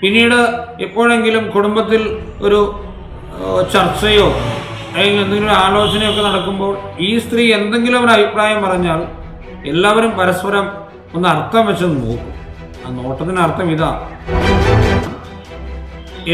പിന്നീട് എപ്പോഴെങ്കിലും കുടുംബത്തിൽ ഒരു ചർച്ചയോ അല്ലെങ്കിൽ എന്തെങ്കിലും ആലോചനയൊക്കെ നടക്കുമ്പോൾ ഈ സ്ത്രീ എന്തെങ്കിലും ഒരു അഭിപ്രായം പറഞ്ഞാൽ എല്ലാവരും പരസ്പരം ഒന്ന് അർത്ഥം വെച്ച് നോക്കും. ആ നോട്ടത്തിന് അർത്ഥം ഇതാ.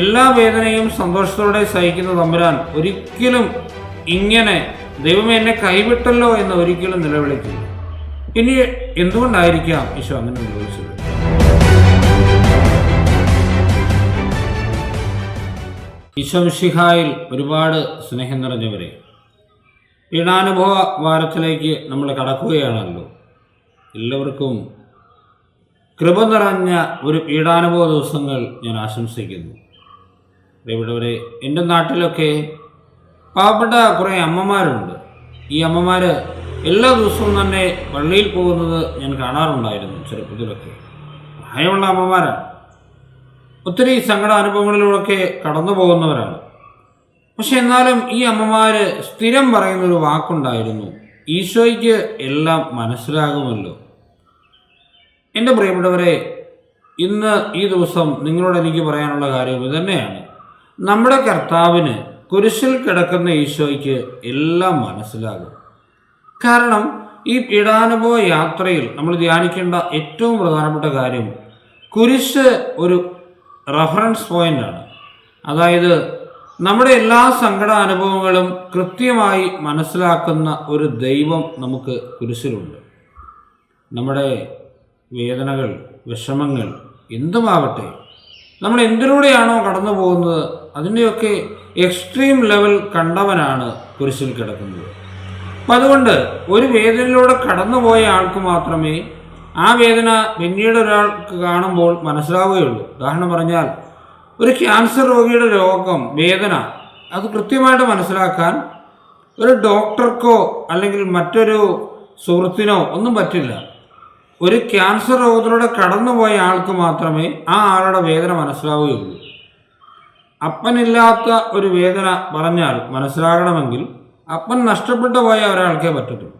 എല്ലാ വേദനയും സന്തോഷത്തോടെ സഹിക്കുന്ന തമ്പുരാൻ ഒരിക്കലും ഇങ്ങനെ ദൈവമേ എന്നെ കൈവിട്ടല്ലോ എന്ന് ഒരിക്കലും നിലവിളിക്കില്ല. ഇനി എന്തുകൊണ്ടായിരിക്കാം ഈശോ അങ്ങനെ നിലവിളിച്ചത് ഈശോ മിശിഹായിൽ ഒരുപാട് സ്നേഹം നിറഞ്ഞവരെ ഈണാനുഭവ വാരത്തിലേക്ക് നമ്മൾ കടക്കുകയാണല്ലോ. എല്ലാവർക്കും കൃപ നിറഞ്ഞ ഒരു പീഡാനുഭവ ദിവസങ്ങൾ ഞാൻ ആശംസിക്കുന്നു. ഇവിടെ എന്റെ നാട്ടിലൊക്കെ പാവപ്പെട്ട കുറേ അമ്മമാരുണ്ട്. ഈ അമ്മമാർ എല്ലാ ദിവസവും തന്നെ പള്ളിയിൽ പോകുന്നത് ഞാൻ കാണാറുണ്ടായിരുന്നു ചെറുപ്പത്തിലൊക്കെ. പ്രായമുള്ള അമ്മമാരാണ്. ഒത്തിരി സങ്കട അനുഭവങ്ങളിലൂടെയൊക്കെ കടന്നു പോകുന്നവരാണ് പക്ഷെ എന്നാലും ഈ അമ്മമാര് സ്ഥിരം പറയുന്നൊരു വാക്കുണ്ടായിരുന്നു ഈശോയ്ക്ക് എല്ലാം മനസ്സിലാകുമല്ലോ. എന്റെ പ്രിയപ്പെട്ടവരെ ഇന്ന് ഈ ദിവസം നിങ്ങളോട് എനിക്ക് പറയാനുള്ള കാര്യം ഇത് തന്നെയാണ് നമ്മുടെ കർത്താവിന് കുരിശിൽ കിടക്കുന്ന ഈശോയ്ക്ക് എല്ലാം മനസ്സിലാകും. കാരണം ഈ പീഡാനുഭവ യാത്രയിൽ നമ്മൾ ധ്യാനിക്കേണ്ട ഏറ്റവും പ്രധാനപ്പെട്ട കാര്യം കുരിശ് ഒരു റഫറൻസ് പോയിന്റാണ് അതായത് നമ്മുടെ എല്ലാ സങ്കട അനുഭവങ്ങളും കൃത്യമായി മനസ്സിലാക്കുന്ന ഒരു ദൈവം നമുക്ക് കുരിശിലുണ്ട്. നമ്മുടെ വേദനകൾ വിഷമങ്ങൾ എന്തുമാവട്ടെ നമ്മൾ എന്തിലൂടെയാണോ കടന്നു പോകുന്നത് അതിന്റെയൊക്കെ എക്സ്ട്രീം ലെവൽ കണ്ടവനാണ് കുരിശിൽ കിടക്കുന്നത്. അപ്പം അതുകൊണ്ട് ഒരു വേദനയിലൂടെ കടന്നുപോയ ആൾക്ക് മാത്രമേ ആ വേദന പിന്നീട് ഒരാൾക്ക് കാണുമ്പോൾ മനസ്സിലാവുകയുള്ളൂ. ഉദാഹരണം പറഞ്ഞാൽ ഒരു ക്യാൻസർ രോഗിയുടെ രോഗം വേദന അത് കൃത്യമായിട്ട് മനസ്സിലാക്കാൻ ഒരു ഡോക്ടർക്കോ അല്ലെങ്കിൽ മറ്റൊരു സുഹൃത്തിനോ ഒന്നും പറ്റില്ല. ഒരു ക്യാൻസർ രോഗത്തിലൂടെ കടന്നുപോയ ആൾക്ക് മാത്രമേ ആ ആളുടെ വേദന മനസ്സിലാവുകയുള്ളൂ. അപ്പനില്ലാത്ത ഒരു വേദന പറഞ്ഞാൽ മനസ്സിലാകണമെങ്കിൽ അപ്പൻ നഷ്ടപ്പെട്ടു പോയ ഒരാൾക്കേ പറ്റത്തുള്ളൂ.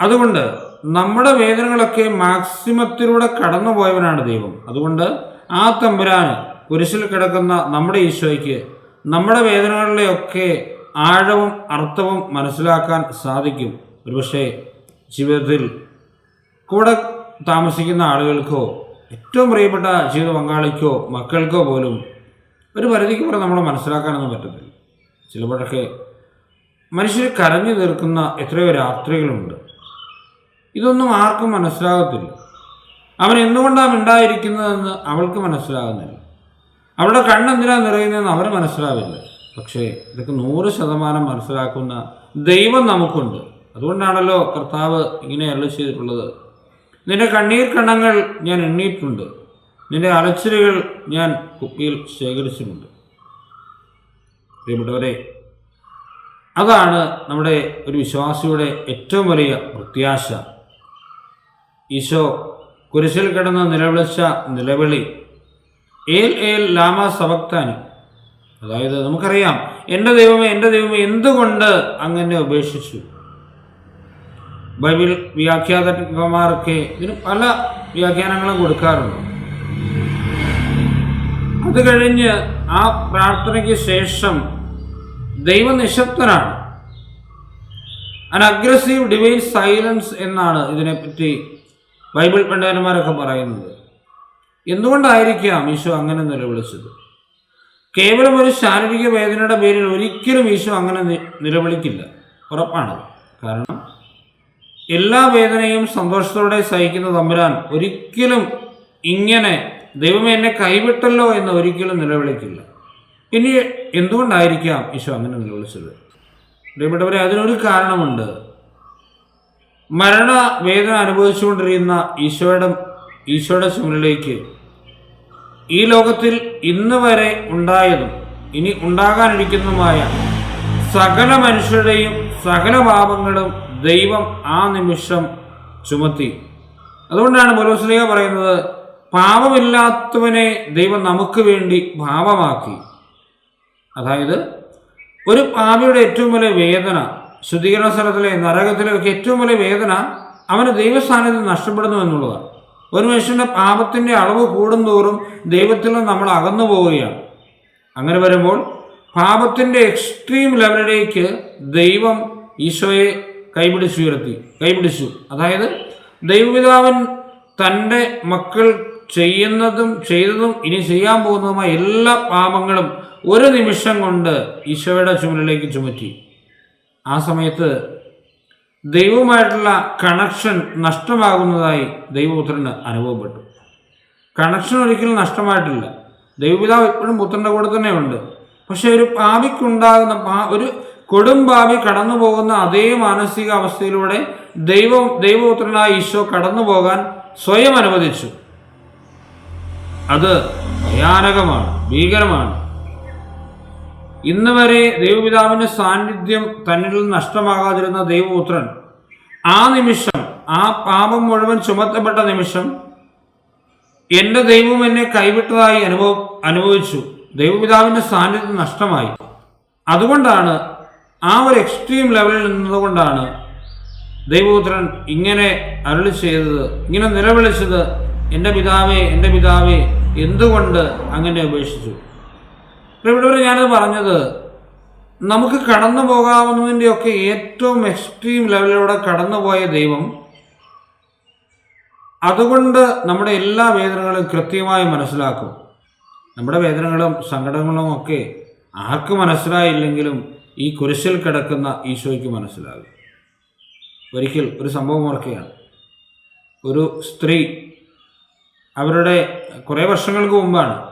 അതുകൊണ്ട് നമ്മുടെ വേദനകളൊക്കെ മാക്സിമത്തിലൂടെ കടന്നുപോയവനാണ് ദൈവം. അതുകൊണ്ട് ആ തമ്പുരാന് കുരിശിൽ കിടക്കുന്ന നമ്മുടെ ഈശോയ്ക്ക് നമ്മുടെ വേദനകളിലെയൊക്കെ ആഴവും അർത്ഥവും മനസ്സിലാക്കാൻ സാധിക്കും. ഒരുപക്ഷെ ജീവിതത്തിൽ കൂടെ താമസിക്കുന്ന ആളുകൾക്കോ ഏറ്റവും പ്രിയപ്പെട്ട ജീവിത പങ്കാളിക്കോ മക്കൾക്കോ പോലും ഒരു പരിധിക്ക് പുറം നമ്മൾ മനസ്സിലാക്കാനൊന്നും പറ്റത്തില്ല. ചിലപ്പോഴൊക്കെ മനുഷ്യർ കരഞ്ഞു തീർക്കുന്ന എത്രയോ രാത്രികളുണ്ട്. ഇതൊന്നും ആർക്കും മനസ്സിലാകത്തില്ല. അവൻ എന്തുകൊണ്ടാണ് ഉണ്ടായിരിക്കുന്നതെന്ന് അവൾക്ക് മനസ്സിലാകുന്നില്ല. അവളുടെ കണ്ണെന്തിനാ നിറയുന്നതെന്ന് അവന് മനസ്സിലാവില്ല. പക്ഷേ ഇതൊക്കെ നൂറ് ശതമാനം മനസ്സിലാക്കുന്ന ദൈവം നമുക്കുണ്ട്. അതുകൊണ്ടാണല്ലോ കർത്താവ് ഇങ്ങനെ അരളി ചെയ്തിട്ടുള്ളത്. നിന്റെ കണ്ണീർ കണ്ണങ്ങൾ ഞാൻ എണ്ണിയിട്ടുണ്ട്. നിന്റെ അലച്ചിലുകൾ ഞാൻ കുപ്പിയിൽ ശേഖരിച്ചിട്ടുണ്ട്. പ്രിയപ്പെട്ടവരെ അതാണ് നമ്മുടെ ഒരു വിശ്വാസിയുടെ ഏറ്റവും വലിയ പ്രത്യാശ. ഈശോ കുരിശിൽ കിടന്ന് നിലവിളിച്ച നിലവിളി. ഏൽ ഏൽ ലാമ സബക്താനി അതായത് നമുക്കറിയാം എന്റെ ദൈവമേ എന്റെ ദൈവമേ എന്തുകൊണ്ട് അങ്ങനെ ഉപേക്ഷിച്ചു? ബൈബിൾ വ്യാഖ്യാതന്മാരൊക്കെ ഇതിന് പല വ്യാഖ്യാനങ്ങളും കൊടുക്കാറുണ്ട്. അത് കഴിഞ്ഞ് ആ പ്രാർത്ഥനയ്ക്ക് ശേഷം ദൈവം നിശബ്ദനാണ് അൻ അഗ്രസീവ് ഡിവൈൻ സൈലൻസ് എന്നാണ് ഇതിനെപ്പറ്റി ബൈബിൾ പണ്ഡിതന്മാരൊക്കെ പറയുന്നത്. എന്തുകൊണ്ടായിരിക്കാം ഈശോ അങ്ങനെ നിലവിളിച്ചത്? കേവലം ഒരു ശാരീരിക വേദനയുടെ പേരിൽ ഒരിക്കലും ഈശോ അങ്ങനെ നിലവിളിക്കില്ല. ഉറപ്പാണ്. കാരണം എല്ലാ വേദനയും സന്തോഷത്തോടെ സഹിക്കുന്ന തമ്പുരാൻ ഒരിക്കലും ഇങ്ങനെ ദൈവമേ എന്നെ കൈവിട്ടല്ലോ എന്ന് ഒരിക്കലും നിലവിളിക്കില്ല. ഇനി എന്തുകൊണ്ടായിരിക്കാം ഈശോ അങ്ങനെ നിലവിളിച്ചത്? പ്രിയപ്പെട്ടവരെ അതിനൊരു കാരണമുണ്ട്. മരണ വേദന അനുഭവിച്ചുകൊണ്ടിരിക്കുന്ന ഈശോയുടെ ഈശോയുടെ ചുമലിലേക്ക്. ഈ ലോകത്തിൽ ഇന്ന് വരെ ഉണ്ടായതും ഇനി ഉണ്ടാകാനിരിക്കുന്നതുമായ സകല മനുഷ്യരുടെയും സകല പാപങ്ങളും ദൈവം ആ നിമിഷം ചുമത്തി. അതുകൊണ്ടാണ് ബലോസ്ലിക പറയുന്നത് പാപമില്ലാത്തവനെ ദൈവം നമുക്ക് വേണ്ടി പാപമാക്കി. അതായത് ഒരു പാപിയുടെ ഏറ്റവും വലിയ വേദന ശുദ്ധീകരണ സ്ഥലത്തിലെ നരകത്തിലെയൊക്കെ ഏറ്റവും വലിയ വേദന അവന് ദൈവസ്ഥാനത്തിൽ നഷ്ടപ്പെടുന്നു എന്നുള്ളതാണ്. ഒരു മനുഷ്യന്റെ പാപത്തിന്റെ അളവ് കൂടുന്തോറും ദൈവത്തിൽ നിന്ന് നമ്മൾ അകന്നു പോവുകയാണ്. അങ്ങനെ വരുമ്പോൾ പാപത്തിന്റെ എക്സ്ട്രീം ലെവലിലേക്ക് ദൈവം ഈശോയെ കൈപിടിച്ചുയർത്തി കൈപിടിച്ചു. അതായത് ദൈവപിതാവൻ തന്റെ മക്കൾ ചെയ്യുന്നതും ചെയ്തതും ഇനി ചെയ്യാൻ പോകുന്നതുമായ എല്ലാ പാപങ്ങളും ഒരു നിമിഷം കൊണ്ട് ഈശോയുടെ ചുമലിലേക്ക് ചുമറ്റി. ആ സമയത്ത് ദൈവവുമായിട്ടുള്ള കണക്ഷൻ നഷ്ടമാകുന്നതായി ദൈവപുത്രന് അനുഭവപ്പെട്ടു. കണക്ഷൻ ഒരിക്കലും നഷ്ടമായിട്ടില്ല. ദൈവപിതാവ് എപ്പോഴും പുത്രന്റെ കൂടെ തന്നെ ഉണ്ട് പക്ഷെ ഒരു പാപിക്കുണ്ടാകുന്ന ഒരു കൊടും ഭാവി കടന്നു പോകുന്ന അതേ മാനസിക അവസ്ഥയിലൂടെ ദൈവം ദൈവപുത്രനായ ഈശോ കടന്നു പോകാൻ സ്വയം അനുവദിച്ചു. അത് ഭയാനകമാണ് ഭീകരമാണ്. ഇന്ന് വരെ ദൈവപിതാവിന്റെ സാന്നിധ്യം തന്നിൽ നഷ്ടമാകാതിരുന്ന ദൈവപുത്രൻ ആ നിമിഷം ആ പാപം മുഴുവൻ ചുമത്തപ്പെട്ട നിമിഷം എന്റെ ദൈവം എന്നെ കൈവിട്ടതായി അനുഭവം അനുഭവിച്ചു. ദൈവപിതാവിന്റെ സാന്നിധ്യം നഷ്ടമായി. അതുകൊണ്ടാണ് ആ ഒരു എക്സ്ട്രീം ലെവലിൽ നിന്നതുകൊണ്ടാണ് ദൈവപുത്രൻ ഇങ്ങനെ അരുളി ചെയ്തത് ഇങ്ങനെ നിലവിളിച്ചത് എന്റെ പിതാവേ എന്റെ പിതാവേ എന്തുകൊണ്ട് അങ്ങനെ ഉപേക്ഷിച്ചു ഇവിടെ ഞാനത് പറഞ്ഞത്. നമുക്ക് കടന്നു പോകാവുന്നതിന്റെയൊക്കെ ഏറ്റവും എക്സ്ട്രീം ലെവലിലൂടെ കടന്നുപോയ ദൈവം അതുകൊണ്ട് നമ്മുടെ എല്ലാ വേദനകളും കൃത്യമായി മനസ്സിലാക്കും. നമ്മുടെ വേദനകളും സങ്കടങ്ങളും ഒക്കെ ആർക്ക് മനസ്സിലായില്ലെങ്കിലും ഈ കുരിശിൽ കിടക്കുന്ന ഈശോയ്ക്ക് മനസ്സിലാകും. ഒരിക്കൽ ഒരു സംഭവം ഓർക്കുകയാണ്. ഒരു സ്ത്രീ അവരുടെ കുറേ വർഷങ്ങൾക്ക് മുമ്പാണ്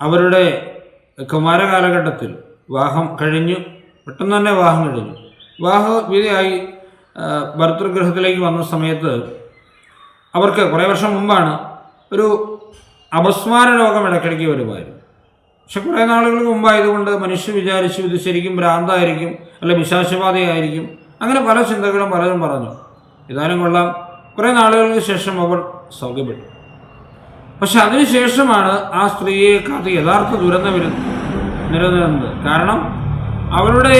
അവരുടെ കുമാര കാലഘട്ടത്തിൽ വിവാഹം കഴിഞ്ഞു. പെട്ടെന്ന് തന്നെ വിവാഹം കഴിഞ്ഞു. വിവാഹ വിധിയായി വന്ന സമയത്ത് അവർക്ക് കുറേ വർഷം മുമ്പാണ് ഒരു അപസ്മാര രോഗം ഇടയ്ക്കിടയ്ക്ക് വരുമായിരുന്നു. പക്ഷെ കുറേ നാളുകൾക്ക് മുമ്പായതുകൊണ്ട് മനുഷ്യർ വിചാരിച്ചു ഇത് ശരിക്കും ഭ്രാന്തായിരിക്കും അല്ലെ വിശാശബാധയായിരിക്കും അങ്ങനെ പല ചിന്തകളും പലരും പറഞ്ഞു. ഏതായാലും കൊള്ളാം. കുറേ നാളുകൾക്ക് ശേഷം അവർ സൗഖ്യപ്പെട്ടു പക്ഷെ അതിനുശേഷമാണ് ആ സ്ത്രീയെ കാത്ത് യഥാർത്ഥ ദുരന്തം നിലനിന്നത്. കാരണം അവരുടെ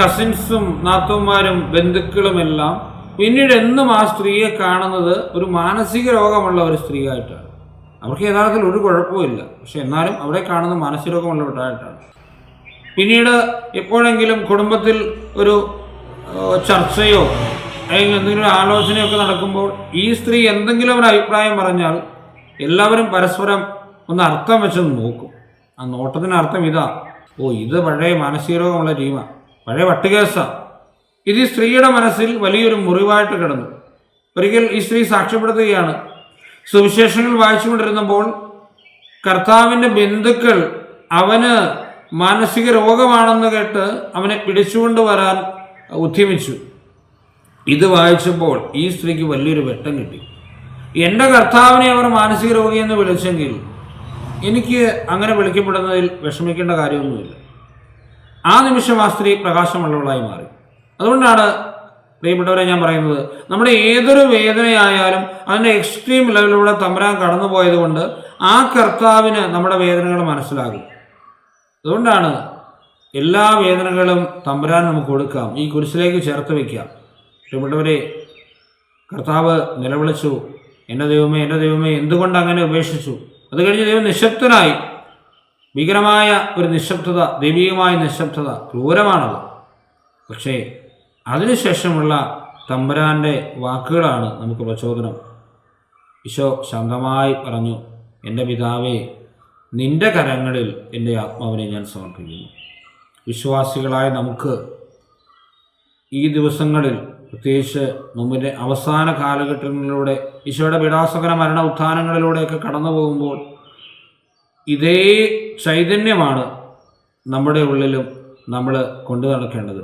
കസിൻസും നാത്തൂന്മാരും ബന്ധുക്കളുമെല്ലാം പിന്നീട് എന്നും ആ സ്ത്രീയെ കാണുന്നത് ഒരു മാനസിക രോഗമുള്ള ഒരു സ്ത്രീയായിട്ടാണ്. അവർക്ക് യഥാർത്ഥത്തിൽ ഒരു കുഴപ്പമില്ല പക്ഷെ എന്നാലും അവിടെ കാണുന്ന മാനസിക രോഗമുള്ളവരായിട്ടാണ് പിന്നീട് എപ്പോഴെങ്കിലും കുടുംബത്തിൽ ഒരു ചർച്ചയോ അല്ലെങ്കിൽ എന്തെങ്കിലും ആലോചനയൊക്കെ നടക്കുമ്പോൾ ഈ സ്ത്രീ എന്തെങ്കിലും ഒരു അഭിപ്രായം പറഞ്ഞാൽ എല്ലാവരും പരസ്പരം ഒന്ന് അർത്ഥം വെച്ചൊന്ന് നോക്കും. ആ നോട്ടത്തിന് അർത്ഥം ഇതാ. ഓ ഇത് പഴയ മാനസിക രോഗമുള്ള ടീമ. പഴയ വട്ടുകേസാണ് ഇത് ഈ സ്ത്രീയുടെ മനസ്സിൽ വലിയൊരു മുറിവായിട്ട് കിടന്നു. ഒരിക്കൽ ഈ സ്ത്രീ സാക്ഷ്യപ്പെടുത്തുകയാണ്. സുവിശേഷങ്ങൾ വായിച്ചുകൊണ്ടിരുന്നപ്പോൾ കർത്താവിന്റെ ബന്ധുക്കൾ അവന് മാനസിക രോഗമാണെന്ന് കേട്ട് അവനെ പിടിച്ചുകൊണ്ട് വരാൻ ഉദ്യമിച്ചു. ഇത് വായിച്ചപ്പോൾ ഈ സ്ത്രീക്ക് വലിയൊരു വെട്ടം കിട്ടി. എന്റെ കർത്താവിനെ അവർ മാനസിക എന്ന് വിളിച്ചെങ്കിൽ എനിക്ക് അങ്ങനെ വിളിക്കപ്പെടുന്നതിൽ വിഷമിക്കേണ്ട കാര്യമൊന്നുമില്ല. ആ നിമിഷം ആ സ്ത്രീ പ്രകാശമുള്ളവളായി മാറി. അതുകൊണ്ടാണ് പ്രിയപ്പെട്ടവരെ ഞാൻ പറയുന്നത് നമ്മുടെ ഏതൊരു വേദനയായാലും അതിന്റെ എക്സ്ട്രീം ലെവലിലൂടെ തമ്പരാൻ കടന്നു കൊണ്ട് ആ കർത്താവിന് നമ്മുടെ വേദനകൾ മനസ്സിലാകും. അതുകൊണ്ടാണ് എല്ലാ വേദനകളും തമ്പരാൻ നമുക്ക് കൊടുക്കാം. ഈ കുരിശിലേക്ക് ചേർത്ത് വയ്ക്കാം പ്രിയപ്പെട്ടവരെ കർത്താവ് നിലവിളിച്ചു. എന്റെ ദൈവമേ എന്റെ ദൈവമേ എന്തുകൊണ്ട് അങ്ങനെ ഉപേക്ഷിച്ചു? അത് കഴിഞ്ഞ് ദൈവം നിശബ്ദനായി. ഭീകരമായ ഒരു നിശബ്ദത ദൈവികമായ നിശബ്ദത ക്രൂരമാണത്. പക്ഷേ അതിനുശേഷമുള്ള തമ്പുരാന്റെ വാക്കുകളാണ് നമുക്ക് പ്രചോദനം. ഈശോ ശാന്തമായി പറഞ്ഞു എന്റെ പിതാവേ നിന്റെ കരങ്ങളിൽ എന്റെ ആത്മാവിനെ ഞാൻ സമർപ്പിക്കുന്നു. വിശ്വാസികളായ നമുക്ക് ഈ ദിവസങ്ങളിൽ പ്രത്യേകിച്ച് നമ്മുടെ അവസാന കാലഘട്ടങ്ങളിലൂടെ ഈശോയുടെ പീഡാസകര മരണ ഉത്ഥാനങ്ങളിലൂടെയൊക്കെ കടന്നു പോകുമ്പോൾ ഇതേ ചൈതന്യമാണ് നമ്മുടെ ഉള്ളിലും നമ്മൾ കൊണ്ടു നടക്കേണ്ടത്.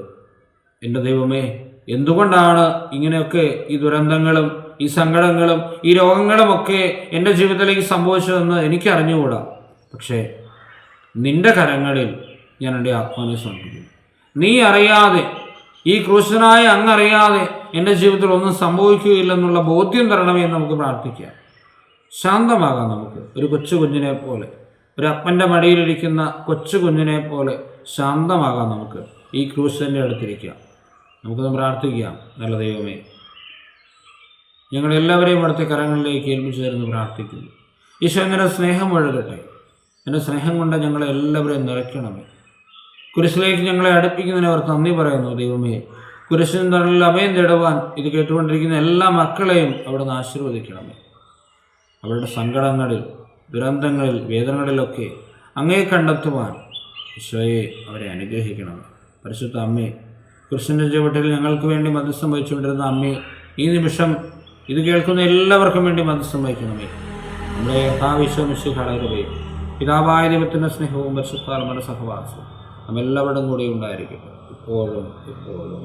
എന്റെ ദൈവമേ എന്തുകൊണ്ടാണ് ഇങ്ങനെയൊക്കെ ഈ ദുരന്തങ്ങളും ഈ സങ്കടങ്ങളും ഈ രോഗങ്ങളുമൊക്കെ എന്റെ ജീവിതത്തിലേക്ക് സംഭവിച്ചതെന്ന് എനിക്കറിഞ്ഞുകൂടാ? പക്ഷേ നിന്റെ കരങ്ങളിൽ ഞാൻ എന്റെ ആത്മാവിനെ സമർപ്പിക്കുന്നു. നീ അറിയാതെ ഈ ക്രൂശനായ അങ്ങറിയാതെ എന്റെ ജീവിതത്തിൽ ഒന്നും സംഭവിക്കുകയില്ലെന്നുള്ള ബോധ്യം തരണമേ എന്ന് നമുക്ക് പ്രാർത്ഥിക്കാം. ശാന്തമാകാം നമുക്ക്. ഒരു കൊച്ചു കുഞ്ഞിനെ പോലെ ഒരു അപ്പന്റെ മടിയിലിരിക്കുന്ന കൊച്ചു കുഞ്ഞിനെ പോലെ ശാന്തമാകാം നമുക്ക് ഈ ക്രൂശന്റെ അടുത്തിരിക്കാം നമുക്കൊന്ന് പ്രാർത്ഥിക്കാം. നല്ല ദൈവമേ ഞങ്ങളെല്ലാവരെയും അടുത്ത കരങ്ങളിലേക്ക് ഏൽപ്പിച്ചു തരുന്നു പ്രാർത്ഥിക്കുന്നു. ഈശോ നിന്റെ സ്നേഹം ഒഴുകട്ടെ. എന്റെ സ്നേഹം കൊണ്ട് ഞങ്ങളെല്ലാവരെയും നിറയ്ക്കണമേ. കുരിശിലേക്ക് ഞങ്ങളെ അടുപ്പിക്കുന്നതിന് അവർ നന്ദി പറയുന്നു ദൈവമേ. കുരിശിന് തടലിൽ അഭയം തേടുവാൻ ഇത് കേട്ടുകൊണ്ടിരിക്കുന്ന എല്ലാ മക്കളെയും അവിടുന്ന് ആശീർവദിക്കണമേ. അവരുടെ സങ്കടങ്ങളിൽ ദുരന്തങ്ങളിൽ വേദനകളിലൊക്കെ അങ്ങേ കണ്ടെത്തുവാൻ ഈശോയെ അവരെ അനുഗ്രഹിക്കണം പരിശുദ്ധ അമ്മേ കുരിശിന്റെ ചുവട്ടിൽ ഞങ്ങൾക്ക് വേണ്ടി മധ്യസ്ഥം വഹിച്ചുകൊണ്ടിരുന്ന അമ്മേ ഈ നിമിഷം ഇത് കേൾക്കുന്ന എല്ലാവർക്കും വേണ്ടി മധ്യസ്ഥം വഹിക്കണമേ. നമ്മുടെ യഥാവിശ്വമിശു ഘടകവയും പിതാവായ ദൈവത്തിന്റെ സ്നേഹവും പരിശുദ്ധാർമ്മയുടെ സഹവാസവും നമ്മെല്ലാവരുടെയും കൂടെ ഉണ്ടായിരിക്കട്ടെ ഇപ്പോഴും ഇപ്പോഴും.